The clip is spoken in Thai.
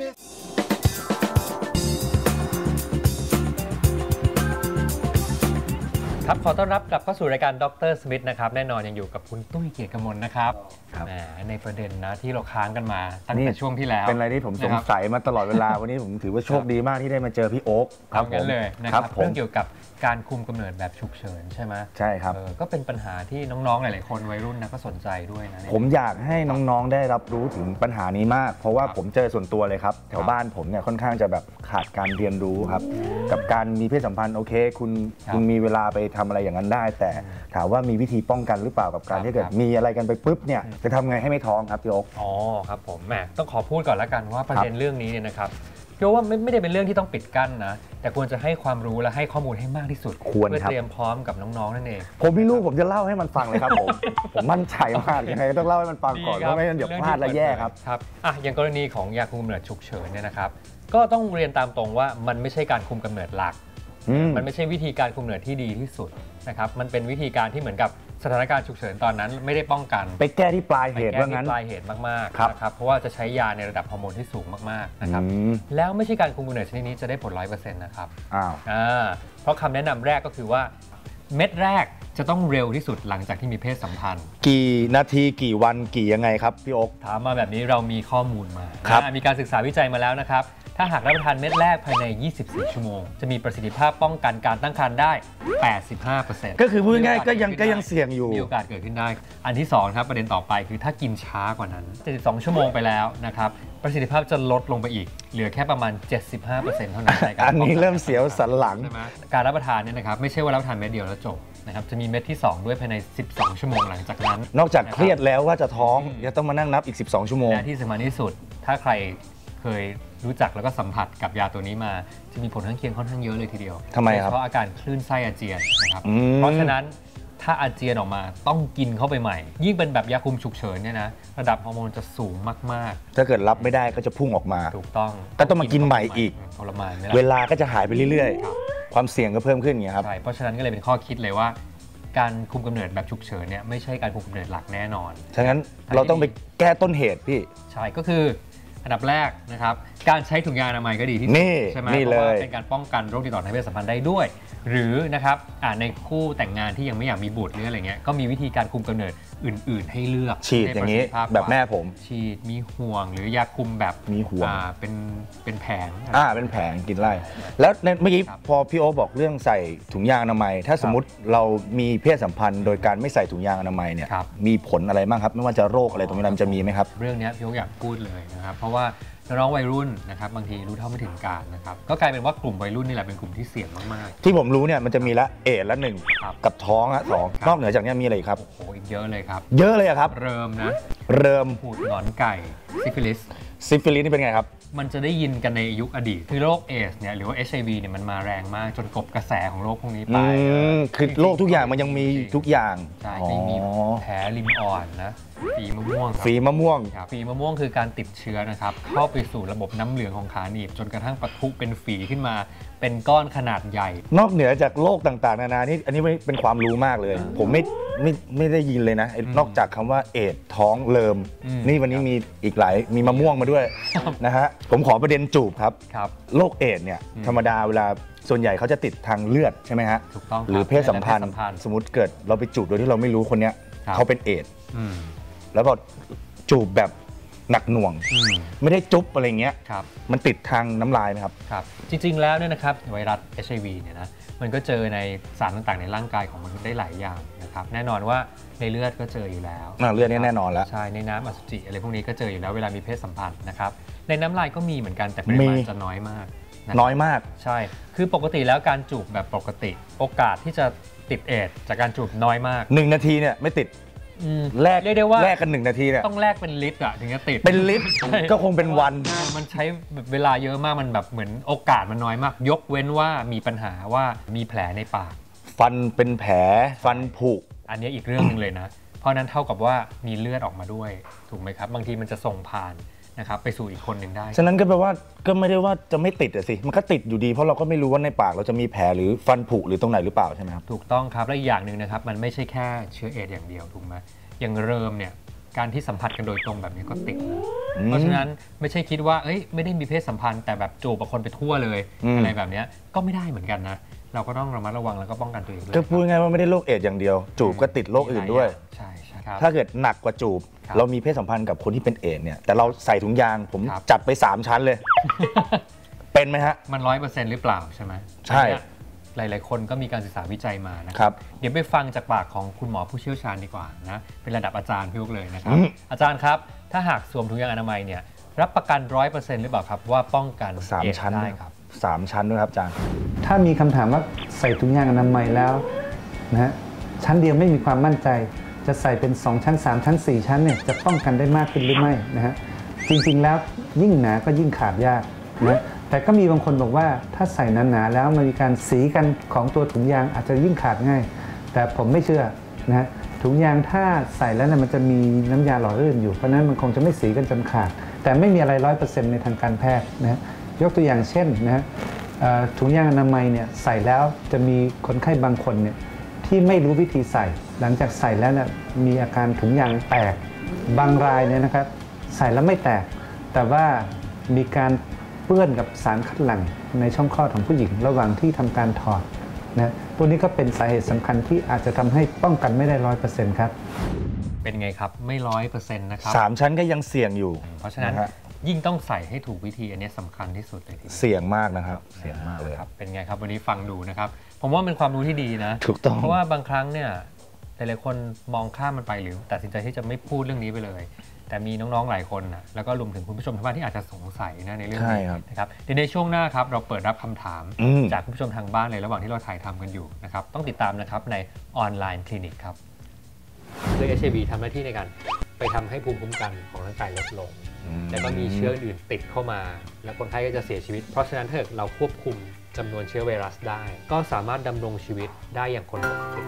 Smith. ครับขอต้อนรับกลับเข้าสู่รายการดรสมิธนะครับแน่นอนยังอยู่กับคุณตุ้ยเกียรติกมลนะครับครับ แหมในประเด็นนะที่เราค้างกันมาตั้งแต่ช่วงที่แล้ว เป็นอะไรที่ผมสงนะครับสัยมาตลอดเวลา วันนี้ผมถือว่าโชคดีมากที่ได้มาเจอพี่โอ๊คครับงั้นเลยนะคครัรับบผเรื่มองเกี่ยวกับการคุมกำเนิดแบบฉุกเฉินใช่ไหมใช่ครับ เออก็เป็นปัญหาที่น้องๆหลายๆคนวัยรุ่นนะก็สนใจด้วยนะเนี่ย ผมอยากให้น้องๆได้รับรู้ถึงปัญหานี้มาก เพราะว่าครับผมเจอส่วนตัวเลยครับ แถครัวบบ้านผมเนี่ยค่อนข้างจะแบบขาดการเรียนรู้ครับ กับการมีเพศสัมพันธ์โอเค คุณครับ คุณมีเวลาไปทำอะไรอย่างนั้นได้ แต่ถามว่ามีวิธีป้องกันหรือเปล่ากับการครับที่เกิดครับมีอะไรกันไปปุ๊บเนี่ยจะทำไงให้ไม่ท้องครับพี่โอ๊คอ๋อครับผมแหมต้องขอพูดก่อนแล้วกันว่าประเด็นเรื่องนี้เนี่ยนะครับพี่ว่าไม่ไม่ได้เป็นเรื่องที่ต้องปิดกั้นนะ แต่ควรจะให้ความรู้และให้ข้อมูลให้มากที่สุดควรเพื่อครับเตรียมพร้อมกับน้องๆนั่นเอง ผมมีลูกผมจะเล่าให้มันฟังเลยครับผม ผมมั่นใจมากยังไงก็ต้องเล่าให้มันฟังก่อนเพราะไม่งั้นเดี๋ยวพลาดและแย่ครับครับอะอย่างกรณีของยาคุมกำเนิดฉุกเฉินเนี่ยนะครับ ก็ต้องเรียนตามตรงว่ามันไม่ใช่การคุมกำเนิดหลัก อืม มันไม่ใช่วิธีการคุมกำเนิดที่ดีที่สุดนะครับมันเป็นวิธีการที่เหมือนกับสถานการณ์ฉุกเฉินตอนนั้นไม่ได้ป้องกัน ไปแก้ที่ปลายเหไปตุแก้ว่าที่งั้นปลายเหตุมากครับ ๆนะครับ เพราะว่าจะใช้ยาในระดับฮอร์โมนที่สูงมากๆนะครับ อืมแล้วไม่ใช่การคุมกำเนิดชนิดนี้จะได้ผลร้อยเปอร์เซ็นต์นะครับอ้าว อ่าเพราะคำแนะนำแรกก็คือว่าเม็ดแรกจะต้องเร็วที่สุดหลังจากที่มีเพศสัมพันธ์ กี่นาทีกี่วันกี่ยังไงครับพี่โอ๊ค ถามมาแบบนี้เรามีข้อมูลมาครับ นะมีการศึกษาวิจัยมาแล้วนะครับ ถ้าหากรับประทานเม็ดแรกภายใน 24 ชั่วโมง จะมีประสิทธิภาพป้องกันการตั้งครรภ์ได้ 85%ก็คือพูดง่ายๆก็ยังก็ยังเสี่ยงอยู่ มีโอกาสเกิดขึ้นได้ อันที่2ครับประเด็นต่อไปคือถ้ากินช้ากว่านั้น 72 ชั่วโมงไปแล้วนะครับประสิทธิภาพจะลดลงไปอีก เหลือแค่ประมาณ 75%เท่านั้นในการอันนี้ป้งกัเริ่มเสียวสันหลังใช่ไหมการรับประทานเนี่ยนะครับไม่ใช่ว่ารับประทานเม็ดเดียวแล้วจบนะครับจะมีเม็ดที่ 2 ด้วยภายใน 12 ชั่วโมงหลังจากนั้น นอกจากเครียดแล้วว่าจะท้องยังต้องมานั่งนับอีก 12 ชั่วโมงและที่สำคัญที่สุด ถ้าใคร เคยรู้จักแล้วก็สัมผัสกับยาตัวนี้มา จะมีผลข้างเคียงค่อนข้างเยอะเลยทีเดียวทำไมครับโดยเฉพาะอาการคลื่นไส้อาเจียนนะครับ อืม เพราะฉะนั้นถ้าอาเจียนออกมาต้องกินเข้าไปใหม่ ยิ่งเป็นแบบยาคุมฉุกเฉินเนี่ยนะระดับฮอร์โมนจะสูงมากถ้าเกิดรับไม่ได้ก็จะพุ่งออกมา ๆ ถูกต้องก็ต้องมากินใหม่อีก ทรมานไหมเวล่ะลาก็จะหายไปเรื่อยครับ ๆ ความเสี่ยงก็เพิ่มขึ้นอย่างเงี้ยครับ ใช่ เพราะฉะนั้นก็เลยเป็นข้อคิดเลยว่า การคุมกำเนิดแบบฉุกเฉินเนี่ยไม่ใช่การคุมกำเนิดหลักแน่นอน ฉะนั้นเราต้องไปแก้ต้นเหตุพี่ ใช่ ก็คือ อันดับแรกนะครับ การใช้ถุงยางอนามัยก็ดีที่สุดนี่ใช่ไหมนี่เพราะว่าเลย เป็นการป้องกันโรคติดต่อทางเพศสัมพันธ์ได้ด้วย หรือนะครับอ่าในคู่แต่งงานที่ยังไม่อยากมีบุตรหรืออะไรเงี้ยก็มีวิธีการคุมกำเนิดอื่น ๆ ให้เลือกฉีดอย่างนี้นี้แบบแม่ผมฉีดมีห่วงหรือยาคุมแบบมีห่วง อ่าเป็นเป็นแผง อ่าเป็นแผงกินไล่แล้วในเมื่อกี้ครับพอพี่โอคบอกเรื่องใส่ถุงยางอนามัย ถ้าสมมติเรามีเพศสัมพันธ์ โดยการไม่ใส่ถุงยางอนามัยเนี่ยครับ มีผลอะไรบ้างครับ ไม่ว่าจะโรคอะไรตรงนี้มันจะมีไหมครับ เรื่องเนี้ยพี่ยกอยากพูดเลยนะครับ เพราะว่า น้องๆวัยรุ่นนะครับบางทีรู้เท่าไม่ถึงการนะครับก็กลายเป็นว่ากลุ่มวัยรุ่นนี่แหละเป็นกลุ่มที่เสี่ยงมาก ที่ผมรู้เนี่ยมันจะมีละเอดส์ละหนึ่งครับกับท้องละสองครับ นอกเหนือจากเนี้มีอะไรอีกครับ ๆโอ้โหอีกเยอะเลยครับเยอะเลยอะครับ เริ่มนะเริ่มหูดหงอนไก่ซิฟิลิสซิฟิลิสนี่เป็นไงครับ มันจะได้ยินกันในยุคอดีต คือโรคเอสเนี่ยหรือว่า HIV เนี่ยมันมาแรงมากจนกลบกระแสของโรคพวกนี้ไปอืมคือโรคทุกอย่างมันยังมีทุกอย่างใช่อ๋อที่มีแผลริมอ่อนนะฝีมะม่วงครับ ฝีมะม่วง ครับฝีมะม่วงคือการติดเชื้อนะครับ เข้าไปสู่ระบบน้ำเหลืองของขาหนีบ จนกระทั่งปะทุเป็นฝีขึ้นมา เป็นก้อนขนาดใหญ่ นอกเหนือจากโรคต่างๆ นานานี่อันนี้ไม่เป็นความรู้มากเลย ผมไม่ไม่ไม่ได้ยินเลยนะไอ้อืมนอกจากคำว่าเอดส์ท้องเลิม อืม นี่วันนี้มีอีกหลายมีมะม่วงมาด้วยนะฮะผมขอประเด็นจูบครับครับโรคเอดส์เนี่ยอืมธรรมดาเวลาส่วนใหญ่เขาจะติดทางเลือดใช่ไหมฮะถูกต้องคบหรือเพศสัมพันธ์เพศสัมพันธ์ สมมติเกิดเราไปจูบโดยที่เราไม่รู้คนเนี้ยครับเขาเป็นเอดส์อืมแล้วพอจูบแบบหนักหน่วงอืมไม่ได้จุ๊บอะไรเงี้ยครับมันติดทางน้ำลายไหมครับครับ จริงๆแล้วเนี่ยนะครับไวรัส HIV เนี่ยนะมันก็เจอในสารต่างๆในร่างกายของมนุษย์ได้หลายอย่างนะ ครับแน่นอนว่าในเลือดก็เจออยู่แล้วอ่าเลือดเนี่ยแน่นอนแล้วใช่ในน้ำอสุจิอะไรพวกนี้ก็เจออยู่แล้วเวลามีเพศสัมพันธ์นะครับในน้ำลายก็มีเหมือนกันแต่ปริมาณมีจะน้อยมากะน้อยมากใช่ คือปกติแล้วการจูบแบบปกติ โอกาสที่จะติดเอดส์จากการจูบน้อยมากหนึ่งนาทีเนี่ยไม่ติดอืมแลกเรียกได้ว่าแลกกันหนึ่งนาทีเนี่ยต้องแลกเป็นลิตรอะถึงจะติดเป็นลิตรใช่ก็คงเป็นวันใช่มันใช้แบบเวลาเยอะมากมันแบบเหมือนโอกาสมันน้อยมาก ยกเว้นว่ามีปัญหาว่ามีแผลในปาก ฟันเป็นแผลฟันผุ อันนี้อีกเรื่องหนึ่งเลยนะ เพราะนั้นเท่ากับว่ามีเลือดออกมาด้วย ถูกไหมครับ บางทีมันจะส่งผ่านนะครับไปสู่อีกคนหนึ่งได้ ฉะนั้นก็แปลว่าก็ไม่ได้ว่าจะไม่ติดอะสิ มันก็ติดอยู่ดีเพราะเราก็ไม่รู้ว่าในปากเราจะมีแผลหรือฟันผุหรือตรงไหนหรือเปล่าใช่ไหมครับ ถูกต้องครับ และอีกอย่างหนึ่งนะครับ มันไม่ใช่แค่เชื้อเอดส์อย่างเดียวถูกไหมอย่างเริมเนี่ยการที่สัมผัสกันโดยตรงแบบนี้ก็ติดนะอืมเพราะฉะนั้นไม่ใช่คิดว่าเอ้ยไม่ได้มีเพศสัมพันธ์แต่แบบจูบกับคนไปทั่วเลยอืมอะไรแบบเนี้ยก็ไม่ได้เหมือนกันนะ เราก็ต้องระมัดระวังแล้วก็ป้องกันตัวเองด้วยก็พูดง่ายๆว่าไม่ได้โรคเอดส์อย่างเดียว จูบก็ติดโรคอื่นด้วย ใช่ใช่ครับ ถ้าเกิดหนักกว่าจูบ ครับ เรามีเพศสัมพันธ์กับคนที่เป็นเอดส์เนี่ยแต่เราใส่ถุงยางผมครับ จัดไป 3 ชั้นเลย เป็นไหมฮะ มันร้อยเปอร์เซ็นต์หรือเปล่าใช่ไหมใช่ อันเนี้ยหลาย ๆ คนก็มีการศึกษาวิจัยมานะครับ เดี๋ยวไปฟังจากปากของคุณหมอผู้เชี่ยวชาญดีกว่านะ เป็นระดับอาจารย์พี่อุ๊กเลยนะครับ อืม อาจารย์ครับ ถ้าหากสวมถุงยางอนามัยเนี่ยรับประกันร้อยเปอร์เซ็นต์หรือเปล่าครับว่าป้องกันสามเอดส์ชั้นได้ด้วยครับ สามชั้นด้วยครับอาจารย์ ถ้ามีคำถามว่าใส่ถุงยางอนามัยแล้วนะฮะชั้นเดียวไม่มีความมั่นใจ จะใส่เป็น 2 ชั้น 3 ชั้น 4 ชั้นเนี่ยจะป้องกันได้มากขึ้นหรือไม่นะฮะจริงๆแล้วยิ่งหนาก็ยิ่งขาดยากนะแต่ก็มีบางคนบอกว่าถ้าใส่หนาๆแล้วมันมีการสีกันของตัวถุงยางอาจจะยิ่งขาดง่าย แต่ผมไม่เชื่อนะฮะถุงยางถ้าใส่แล้วเนี่ยมันจะมีน้ำยาหล่อลื่นอยู่เพราะนั้นมันคงจะไม่สีกันจนขาด แต่ไม่มีอะไรร้อยเปอร์เซ็นต์ในทางการแพทย์นะฮะยกตัวอย่างเช่นนะฮะ ถุงยางอนามัยเนี่ยใส่แล้วจะมีคนไข้บางคนเนี่ยที่ไม่รู้วิธีใส่ หลังจากใส่แล้วเนี่ยมีอาการถุงยางแตกบางรายเนี่ยนะครับ ใส่แล้วไม่แตก แต่ว่ามีการเปื้อนกับสารคัดหลั่งในช่องคลอดของผู้หญิง ระหว่างที่ทำการถอดนะพวกนี้ก็เป็นสาเหตุสำคัญที่อาจจะทำให้ป้องกันไม่ได้ร้อยเปอร์เซ็นต์ครับเป็นไงครับ ไม่ร้อยเปอร์เซ็นต์นะครับ3ชั้นก็ยังเสี่ยงอยู่ เพราะฉะนั้นฮ ยิ่งต้องใส่ให้ถูกวิธีอันนี้สำคัญที่สุดเลยทีเดียวเสี่ยงมากนะครับ เสี่ยงมากเลยครับเป็นไงครับวันนี้ฟังดูนะครับ ผมว่าเป็นความรู้ที่ดีนะถูกต้องเพราะว่าบางครั้งเนี่ยหลายๆคนมองข้ามมันไปหรือตัดสินใจที่จะไม่พูดเรื่องนี้ไปเลย แต่มีน้องๆหลายคนนะแล้วก็รวมถึงคุณผู้ชมทางบ้านที่อาจจะสงสัยนะในเรื่องใช่นี้ครับนะครับเดี๋ยวในช่วงหน้าครับเราเปิดรับคำถามอืมจากคุณผู้ชมทางบ้านเลยระหว่างที่เราถ่ายทำกันอยู่นะครับต้องติดตามนะครับในออนไลน์คลินิกครับโดย HIV ทำหน้าที่ในการไปทำให้ภูมิคุ้มกันของร่างกายลดลง แล้วก็มีเชื้ออื่นติดเข้ามา แล้วคนไข้ก็จะเสียชีวิต เพราะฉะนั้นถ้าเกิดเราควบคุมจำนวนเชื้อไวรัสได้ ก็สามารถดำรงชีวิตได้อย่างคนปกติ